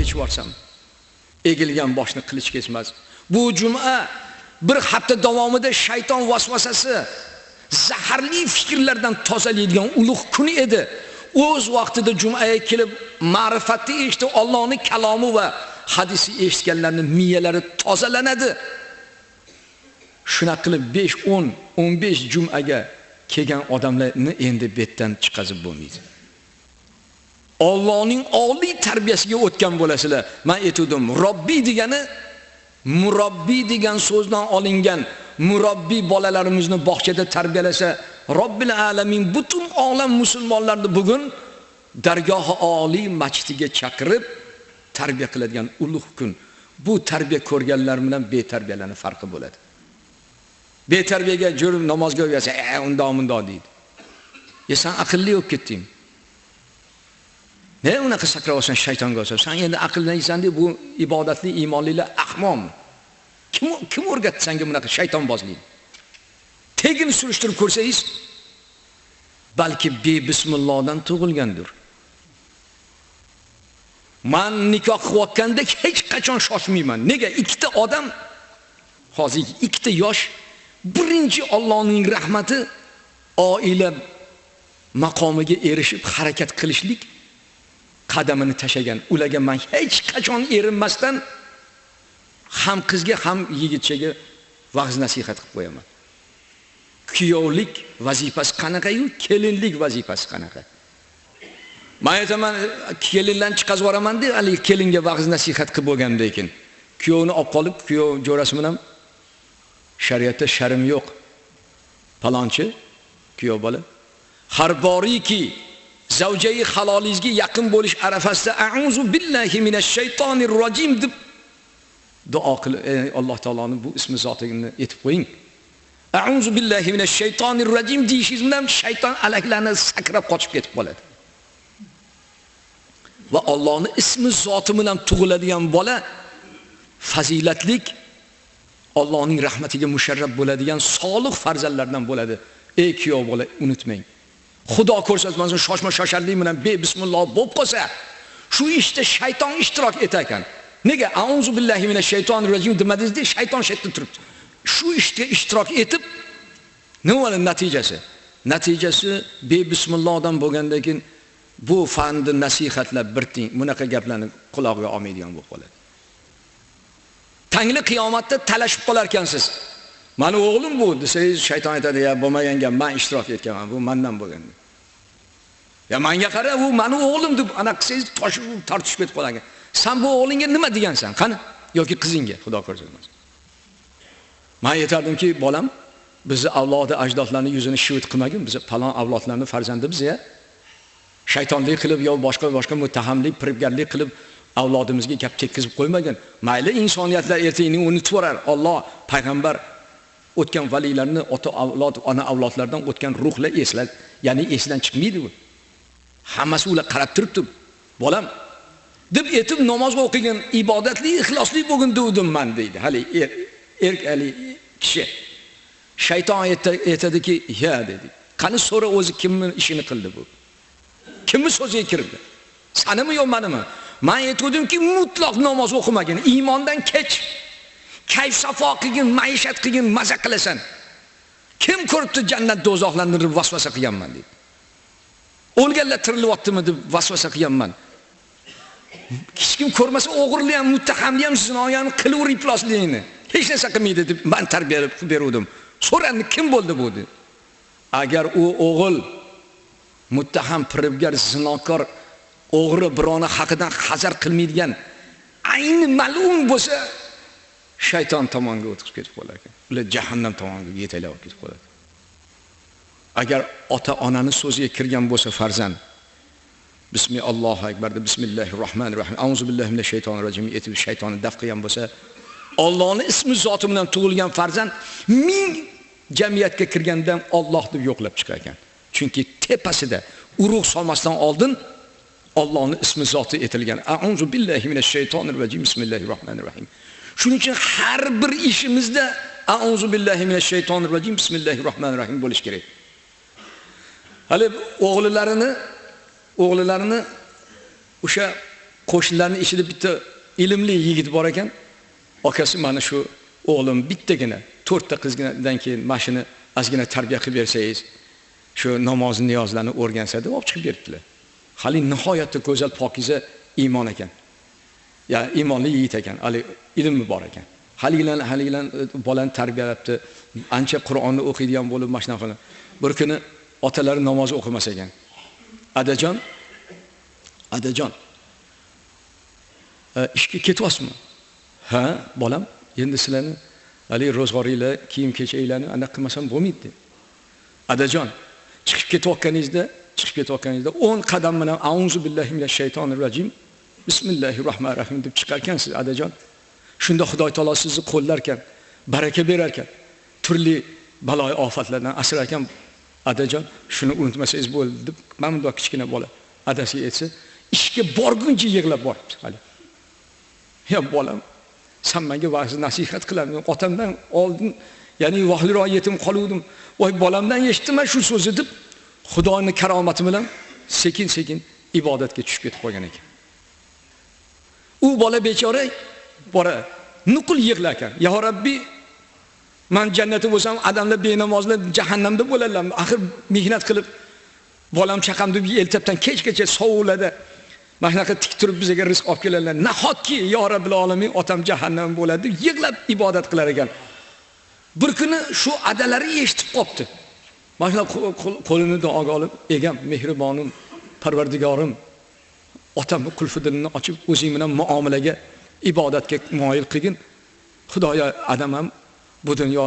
kechib yuborsam egilgan boshni qilich kesmas. Bu juma bir hafta davomida shayton vasvasasi zaharli fikrlardan tozalaydigan ulug' kun edi. O'z vaqtida jumaga kelib ma'rifatni eshitib Allohning kalomi va hadisi eshitganlarning miyalari tozalanadi. Shunaqa qilib 5 10 15 jumaga kelgan odamlarni endi betdan chiqazib bo'lmaydi. Allohning oliy tarbiyasiga o'tgan bo'lasizlar. Men aytdim robbiy degani murabbiy degan so'zdan olingan murabbiy bolalarimizni bog'chada tarbiyalasa robbil alamin butun olam musulmonlarni bugun dargohi oliy masjidiga chaqirib tarbiya qiladigan ulug' kun. Bu tarbiya ko'rganlar bilan betarbiyalarning farqi bo'ladi. Betarbiyaga jo'rib namozga o'yasa, e undoq mundoq deydi. E san aqlli bo'lib ketding. Ne unaqa sakrayapsan shaytonga o'xshab san endi aqllaysan deb bu ibodatli iymonlilar ahmom. Kim kim o'rgatdi senga bunaqa shaytonbozlikni tegini surishtirib ko'rsangiz balki bebismillohdan tug'ilgandir. Man nikoh qilayotganda hech qachon shoshmayman. Nega? Ikkita odam hozir ikkita yosh birinchi Allohning rahmati oila maqomiga erishib harakat qilishlik qadamini tashagan ularga men hech qachon erinmasdan ham qizga ham yigitchaga va'z nasihat qilib qo'yaman. Kuyovlik vazifasi qanaqa-yu? Kelinlik vazifasi qanaqa? Men aytaman kelinlarni chiqazib yoraman deb, haligi kelinga va'z nasihat qilib bo'lgandan keyin kuyovni olib qolib kuyov jo'rasi bilan shariatda sharm yo'q. Palonchi kuyov bola. Har boriki zavjai halolingizga yaqin bo'lish arafasida a'uzu billahi minash shaytonir rojim deb duo qilib Alloh taoloning bu ismi zotigini aytib qo'ying. A'uzu billahi minash shaytonir rojim deyishingiz bilan shayton alaklarni sakrab qochib ketib qoladi. Va Allohning ismi zoti bilan tug'iladigan bola fazilatlik Allohning rahmatiga musharraf bo'ladigan solih farzandlardan bo'ladi. Ey kuyov bola unutmang. Xudo ko'rsatmasin shoshma shosharlik bilan be bismillah bo'lib qolsa shu ishda shayton ishtirok etar ekan nega? Auzu billahi minash shaytonir rojim demadingizda shayton shu yerda turibdi. Shu ishga ishtirok etib nima bo'ladi natijasi? Natijasi be bismillohdan bo'lgandan keyin bu fanni nasihatlab birting bunaqa gaplarni qulog'iga olmaydigan bo'lib qoladi. Tangli qiyomatda talashib qolar ekansiz mani o'g'lim bu desangiz shayton aytadi ya bo'lmagan gap man ishtirok etganman bu mandan bo'lgan ya manga qara u mani o'g'lim deb anaqa qilsangiz toshib tortishib ketib qoladi san bu o'g'lingga nima degansan? Qani? Yoki qizingga xudo ko'rsatmasin. Man aytardimki bolam bizni avlodi ajdodlarni yuzini shivit qilmagin biz falon avlodlarni farzandi biz ya. Shaytonlik qilib yo boshqa boshqa muttahamlik firibgarlik qilib avlodimizga gap tekkizib qo'ymagin. Mayli insoniyatlar ertaga unutib yuborar olloh payg'ambar o'tgan valiylarni ota avlod ona avlodlardan o'tgan ruhlar eslar ya'ni esdan chiqmaydi u hammasi ular qarab turibdi bolam deb aytib namoz o'qigin ibodatli ixlosli bo'lgin devdim man deydi. Hali er erk hali kishi. Shayton aytadiki ya dedi. Qani so'ra o'zi kimni ishini qildi bu? Kimni so'ziga kirdi? Sanimi yo manimi? Man aytgandimki mutlaq namoz o'qimagin iymondan kech. Kayf safo qilgin maishat qilgin maza qilasan. Kim ko'ribdi jannat do'zaxlarni vasvasa qilganman deydi o'lganlar tirilyaptimi deb vasvasa qilganman. Hech kim ko'rmasa o'g'irni ham muttahamni ham zinoni ham qilaver ifloslikni hech narsa qilmaydi deb man tarbiya qilib beruvdim. So'randi kim bo'ldi bu deb. Agar u o'g'il muttaham firibgar zinokor o'g'ri birovni haqidan hazar qilmaydigan ayni mal'un bo'lsa shayton tomonga o'tib ketib qolar ekan ular jahannam tomoniga yetaklab olib ketib qoladi agar ota onani so'ziga kirgan bo'lsa farzand bismi allohu akbar deb bismillahi rohmanir rohim auzu billahi minash shaytonir rojim etib shaytonni daf qilgan bo'lsa Allohning ismi zoti bilan tug'ilgan farzand ming jamiyatga kirgandan Alloh deb yo'qlab chiqar ekan chunki tepasida urug' solmasdan oldin Allohning ismi zoti aytilgan auzu billahi minash shaytonir rojim bismillahir rohmanir rohim shuning uchun har bir ishimizda auzu billahi minash shaytonir rojim bismillahir rohmanir rohim bo'lish kerak. Hali o'g'lilarini o'g'lilarini o'sha qo'shnilarni ichida bitta ilmli yigit bor ekan. Akasi mana shu o'g'lim bittagina to'rtta qizgidan keyin mana shuni ozgina tarbiya qilib bersangiz shu namoz niyozlarni o'rgansa deb olib chiqib beribdilar. Hali nihoyatda go'zal pokiza iymon ekan. Ya iymonli yigit ekan haligi ilmi bor ekan. Haligilar haligilar e, bolani tarbiyalabdi ancha qur'onni o'qiydigan bo'lib mana shunaqa qilib. Bir kuni otalari namoz o'qimas ekan. Adajon adajon. E, ishga ketyapsizmi? Ha bolam endi sizlarni haligi ro'zg'oringlar kiyim kechaklarni anaqa qilmasam bo'lmaydi adajon chiqib ketayotganingizda chiqib ketayotganingizda o'n qadam bilan auzu billahi minash shaytonir rajim bismillahi rohmanir rohim deb chiqarkansiz adajon. Shunda xudo taolo sizni qo'llarkan baraka berarkan turli balo ofatlardan asrar ekan adajon. Shuni unutmasangiz bo'ldi deb mana bundoq kichkina bola adasiga aytsa ishga borguncha yig'lab boribdi hali. Yo bolam san menga va'zi nasihat qilaman otamdan oldin ya'ni vohliroq yetim qoluvdim. Voy bolamdan eshitdiman shu so'zni deb xudoni karomati bilan sekin sekin ibodatga tushib ketib qolgan ekan. U bola bechora bora nuqul yig'lar ekan yo robbiy man jannatda bo'lsam odamlar benamozlar jahannamda bo'ladilar axir mehnat qilib bolam chaqam deb ertalabdan kechgacha sovuqlarda mana shunaqa tik turib bizga rizq olib keladilar nahotki yo robbil olamin otam jahannam bo'ladi? Deb yig'lab ibodat qilar ekan. Bir kuni shu adalari eshitib qolibdi mana shunaqa qo'lini duoga olib egam mehribonim parvardigorim otamni dilini ochib o'zing bilan muomalaga ibodatga moyil qilgin. Xudoyo adam ham bu dunyo